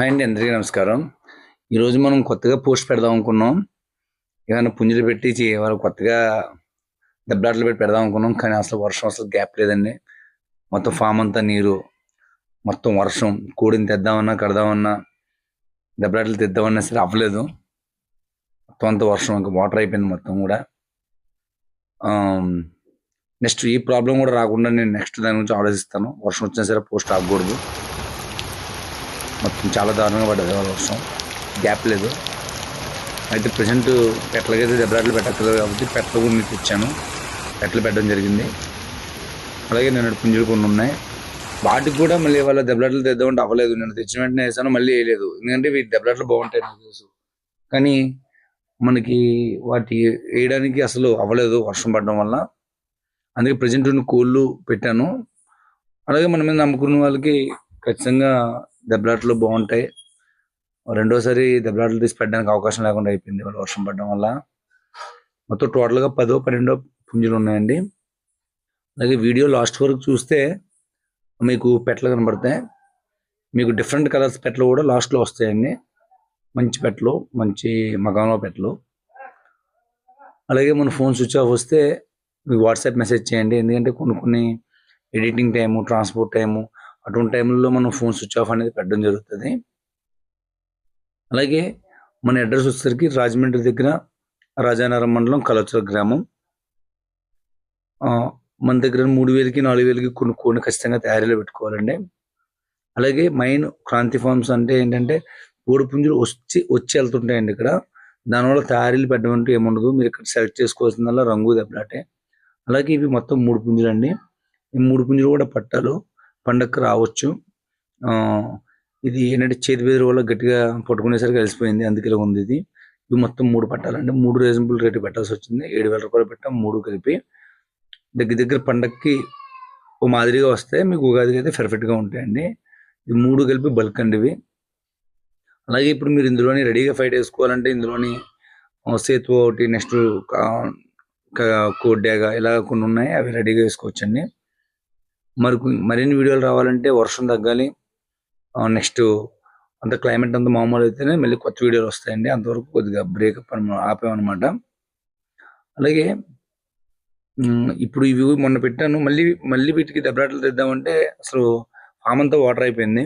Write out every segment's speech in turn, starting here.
Hi అండి అందరికీ నమస్కారం. ఈరోజు మనం కొత్తగా పోస్ట్ పెడదాం అనుకున్నాం. ఏమైనా పుంజులు పెట్టి వాళ్ళు కొత్తగా దెబ్బలాట్లు పెట్టి పెడదాం అనుకున్నాం కానీ అసలు వర్షం అసలు గ్యాప్ లేదండి. మొత్తం ఫామ్ అంతా నీరు మొత్తం వర్షం. కూడిని తెద్దామన్నా కడదామన్నా దెబ్బలాట్లు తెద్దామన్నా సరే అవ్వలేదు. మొత్తం అంతా వర్షం ఇంకా వాటర్ అయిపోయింది మొత్తం కూడా. నెక్స్ట్ ఈ ప్రాబ్లం కూడా రాకుండా నేను నెక్స్ట్ దాని గురించి ఆలోచిస్తాను. వర్షం వచ్చినా సరే పోస్ట్ ఆగకూడదు మొత్తం చాలా దారుణంగా పడ్డది వాళ్ళ వర్షం గ్యాప్ లేదు. అయితే ప్రజెంట్ పెట్టలకైతే దెబ్బలాట్లు పెట్టక్కలేదు కాబట్టి పెట్టలు కూడా మీకు ఇచ్చాను పెట్టలు పెట్టడం జరిగింది. అలాగే నేను పుంజులు కొన్ని ఉన్నాయి. వాటికి కూడా మళ్ళీ వాళ్ళ దెబ్బలాట్లు తెద్దామంటే అవ్వలేదు. నేను తెచ్చిన వెంటనే వేసాను మళ్ళీ వేయలేదు. ఎందుకంటే వీటి దెబ్బలాట్లు బాగుంటాయి నాకు తెలుసు. కానీ మనకి వాటి వేయడానికి అసలు అవ్వలేదు వర్షం పడడం వల్ల. అందుకే ప్రజెంట్ ఉన్న కోళ్ళు పెట్టాను. అలాగే మన మీద నమ్ముకున్న వాళ్ళకి ఖచ్చితంగా దెబ్బలాట్లు బాగుంటాయి. రెండోసారి దెబ్బలాట్లు తీసి పెట్టడానికి అవకాశం లేకుండా అయిపోయింది. వాళ్ళు వర్షం పడడం వల్ల. మొత్తం టోటల్గా పదో పన్నెండో పుంజులు ఉన్నాయండి. అలాగే వీడియో లాస్ట్ వరకు చూస్తే మీకు పెట్టలు కనబడతాయి. మీకు డిఫరెంట్ కలర్స్ పెట్టలు కూడా లాస్ట్లో వస్తాయండి. మంచి పెట్టలు మంచి మగంలో పెట్టలు. అలాగే మన ఫోన్ స్విచ్ ఆఫ్ వస్తే మీకు వాట్సాప్ మెసేజ్ చేయండి. ఎందుకంటే కొన్ని కొన్ని ఎడిటింగ్ టైము ట్రాన్స్పోర్ట్ టైము అటువంటి టైంలో మనం ఫోన్ స్విచ్ ఆఫ్ అనేది పెట్టడం జరుగుతుంది. అలాగే మన అడ్రస్ వచ్చేసరికి రాజమండ్రి దగ్గర రాజానగరం మండలం కలచర గ్రామం. మన దగ్గర మూడు వేలకి నాలుగు వేలకి కొన్ని కొన్ని ఖచ్చితంగా తయారీలో పెట్టుకోవాలండి. అలాగే మెయిన్ క్రాంతి ఫార్మ్స్ అంటే ఏంటంటే కోడిపుంజులు వచ్చి వచ్చి వెళ్తుంటాయండి ఇక్కడ. దానివల్ల తయారీలు పెట్టడం ఏముండదు. మీరు ఇక్కడ సెలెక్ట్ చేసుకోవాల్సిందల్లా రంగు దెబ్బలాటే. అలాగే ఇవి మొత్తం మూడు పుంజులు అండి ఈ మూడు పుంజులు కూడా పట్టాలు. పండక్కి రావచ్చు. ఇది ఏంటంటే చేతి బెదిరి వల్ల గట్టిగా పట్టుకునేసరికి కలిసిపోయింది అందుకే ఇలా ఉంది ఇది. ఇవి మొత్తం మూడు పట్టాలండి. మూడు రీజనబుల్ రేటు పెట్టాల్సి వచ్చింది. ఏడు వేల రూపాయలు పెట్టాం మూడు కలిపి. దగ్గర దగ్గర పండగకి ఓ మాదిరిగా వస్తే మీకు ఉగాదికి అయితే పర్ఫెక్ట్గా ఉంటాయండి. ఇది మూడు కలిపి బల్క్ అండి ఇవి. అలాగే ఇప్పుడు మీరు ఇందులోని రెడీగా ఫైట్ వేసుకోవాలంటే ఇందులోని సేతు ఒకటి నెక్స్ట్ కోడ్డాగా ఇలా కొన్ని ఉన్నాయి. అవి రెడీగా వేసుకోవచ్చండి. మరి మరిన్ని వీడియోలు రావాలంటే వర్షం తగ్గాలి. నెక్స్ట్ అంత క్లైమేట్ అంతా మామూలు అయితేనే మళ్ళీ కొత్త వీడియోలు వస్తాయండి. అంతవరకు కొద్దిగా బ్రేకప్ అని ఆపామన్నమాట. అలాగే ఇప్పుడు ఇవి మొన్న పెట్టాను. మళ్ళీ మళ్ళీ వీటికి దెబ్బలాటలు తెద్దామంటే అసలు ఫామ్ అంతా వాటర్ అయిపోయింది.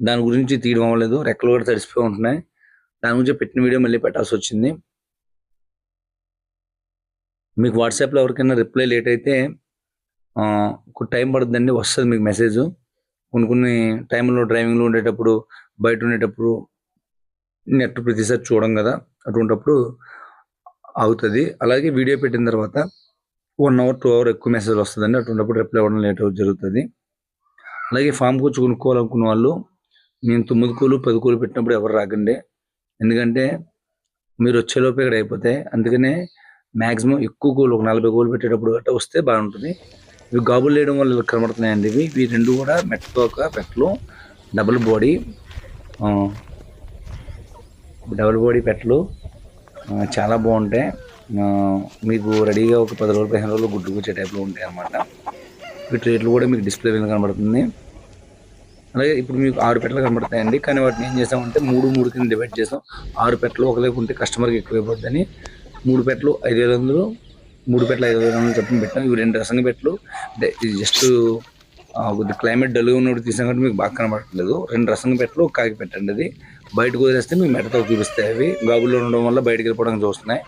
దాని గురించి తీయడం అవ్వలేదు. రెక్కలు కూడా తడిసిపోయి ఉంటున్నాయి. దాని గురించి పెట్టిన వీడియో మళ్ళీ పెట్టాల్సి వచ్చింది. మీకు వాట్సాప్లో ఎవరికైనా రిప్లై లేట్ అయితే టైం పడుతుందండి వస్తుంది మీకు మెసేజ్. కొన్ని కొన్ని టైంలో డ్రైవింగ్లో ఉండేటప్పుడు బయట ఉండేటప్పుడు నెట్ ప్రతిసారి చూడం కదా అటువంటిప్పుడు అవుతుంది అలాగే వీడియో పెట్టిన తర్వాత వన్ అవర్ టూ అవర్ ఎక్కువ మెసేజ్ వస్తుందండి అటువంటిప్పుడు రిప్లై అవ్వడం లేట్ జరుగుతుంది. అలాగే ఫామ్ వచ్చి కొనుక్కోవాలనుకున్న వాళ్ళు నేను తొమ్మిది కూలు పది కూలు పెట్టినప్పుడు ఎవరు రాకండి. ఎందుకంటే మీరు వచ్చేలోపే ఇక్కడ అయిపోతాయి. అందుకనే మ్యాక్సిమం ఎక్కువ కూలు ఒక నలభై కూలు పెట్టేటప్పుడు గట్రా వస్తే బాగుంటుంది. ఇవి గాబులు వేయడం వల్ల ఇలా కనబడుతున్నాయండి ఇవి. ఇవి రెండు కూడా మెట్టతోక పెట్టలు డబుల్ బాడీ డబుల్ బాడీ పెట్టలు చాలా బాగుంటాయి. మీకు రెడీగా ఒక పది రోజులు పదిహేను రోజులు గుడ్డు వచ్చే టైప్లో ఉంటాయి అన్నమాట. వీటి రేట్లు కూడా మీకు డిస్ప్లే మీద కనబడుతుంది. అలాగే ఇప్పుడు మీకు ఆరు పెట్టలు కనబడతాయండి. కానీ వాటిని ఏం చేసామంటే మూడు మూడు కింద డివైడ్ చేసాం ఆరు పెట్టలు ఒకలేపు ఉంటే కస్టమర్కి ఎక్కువైపోద్దని. మూడు పెట్టలు ఐదు వేల వందలు మూడు పెట్టలు ఐదు వేల వందలు చెప్పిన పెట్టాం. ఇవి రెండు రసంగ పెట్లు. అంటే ఇది జస్ట్ కొద్ది క్లైమేట్ డల్గా ఉన్నప్పుడు తీసాం కాబట్టి మీకు బాగా కనబడట్లేదు. రెండు రసంగ పెట్లు కాకి పెట్టండి అది బయటకు వదిలేస్తే మీకు మెడతో చూపిస్తాయి అవి. గాబుల్లో ఉండడం వల్ల బయటకు వెళ్ళిపోవడానికి చూస్తున్నాయి.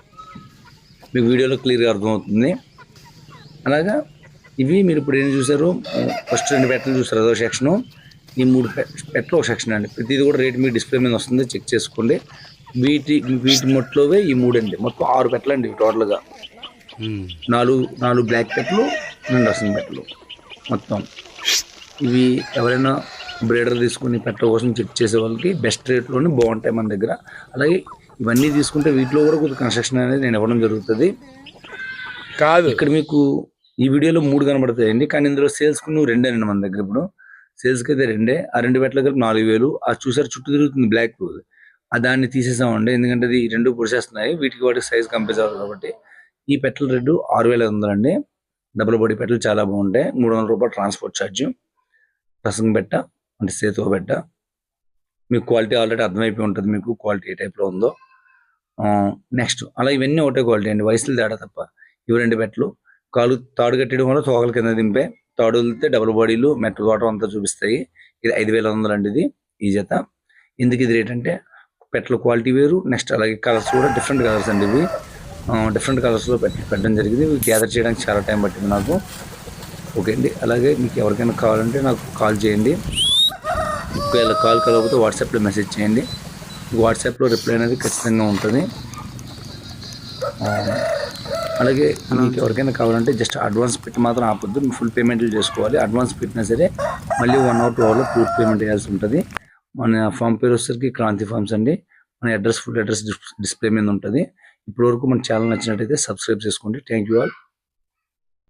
మీకు వీడియోలో క్లియర్గా అర్థమవుతుంది. అలాగా ఇవి మీరు ఇప్పుడు ఏం చూసారు ఫస్ట్ రెండు పెట్టలు చూసారు అదో సెక్షను ఈ మూడు పె- పెట్టలు ఒక సెక్షన్ అండి. ప్రతిది కూడా రేట్ మీకు డిస్ప్లే మీద వస్తుంది. చెక్ చేసుకోండి. వీటి వీటి మొట్టలోవే ఈ మూడు అండి. మొత్తం ఆరు పెట్టలు అండి టోటల్గా నాలుగు నాలుగు బ్లాక్ పెట్టలు రెండు రసం పెట్టలు మొత్తం. ఇవి ఎవరైనా బ్రీడర్ తీసుకుని పెట్టల కోసం చెక్ చేసే వాళ్ళకి బెస్ట్ రేట్లోనే బాగుంటాయి మన దగ్గర. అలాగే ఇవన్నీ తీసుకుంటే వీటిలో కూడా కొద్దిగా కన్స్ట్రక్షన్ అనేది నేను ఇవ్వడం జరుగుతుంది. కాదు. ఇక్కడ మీకు ఈ వీడియోలో మూడు కనబడతాయండి. కానీ ఇందులో సేల్స్కు రెండేనండి మన దగ్గర ఇప్పుడు. సేల్స్కి అయితే రెండే ఆ రెండు పెట్టల కలిపి నాలుగు వేలు. ఆ చూసారు చుట్టూ తిరుగుతుంది బ్లాక్ ఆ దాన్ని తీసేసామండి. ఎందుకంటే అది రెండు పొడిచేస్తున్నాయి వీటికి వాటికి సైజ్ కంపేర్ అవ్వాలి కాబట్టి. ఈ పెట్టల రేటు ఆరు వేల ఐదు వందలండి డబుల్ బాడీ పెట్టలు చాలా బాగుంటాయి. మూడు వందల రూపాయలు ట్రాన్స్పోర్ట్ ఛార్జ్. రసం పెట్ట అంటే సేతువ పెట్ట. మీకు క్వాలిటీ ఆల్రెడీ అర్థమైపోయి ఉంటుంది మీకు క్వాలిటీ ఏ టైప్లో ఉందో. నెక్స్ట్ అలా ఇవన్నీ ఒకటే క్వాలిటీ అండి. వయసులు తేడా తప్ప ఇవి రెండు పెట్టెలు. కాలు తాడు కట్టడం వల్ల తోకల కింద దింపే. తాడు వదిలితే డబుల్ బాడీలు మెట్ల వాటర్ అంతా చూపిస్తాయి. ఇది ఐదు వేల వందలు అండి ఇది ఈ జత. ఎందుకు ఇది రేట్ అంటే పెట్టల క్వాలిటీ వేరు నెక్స్ట్ అలాగే కలర్స్ కూడా డిఫరెంట్ కలర్స్ అండి ఇవి. డిఫరెంట్ కలర్స్లో పెట్టి పెట్టడం జరిగింది. గ్యాదర్ చేయడానికి చాలా టైం పట్టింది నాకు. ఓకే అండి. అలాగే మీకు ఎవరికైనా కావాలంటే నాకు కాల్ చేయండి. ఒకవేళ కాల్ కలవకపోతే వాట్సాప్లో మెసేజ్ చేయండి. వాట్సాప్లో రిప్లై అనేది ఖచ్చితంగా ఉంటుంది. అలాగే మీకు ఎవరికైనా కావాలంటే జస్ట్ అడ్వాన్స్ పెట్టి మాత్రం ఆపొద్దు. ఫుల్ పేమెంట్లు చేసుకోవాలి. అడ్వాన్స్ పెట్టినా సరే మళ్ళీ వన్ అవర్ టూ అవర్లో పూర్తి పేమెంట్ చేయాల్సి ఉంటుంది. మన ఫామ్ పేరు వచ్చేసరికి క్రాంతి ఫార్మ్స్ అండి. మన అడ్రస్ ఫుల్ అడ్రస్ డిస్ప్లే మీద ఉంటుంది. ఇప్పటివరకు మన ఛానల్ నచ్చినట్టయితే సబ్స్క్రైబ్ చేసుకోండి. Thank you all.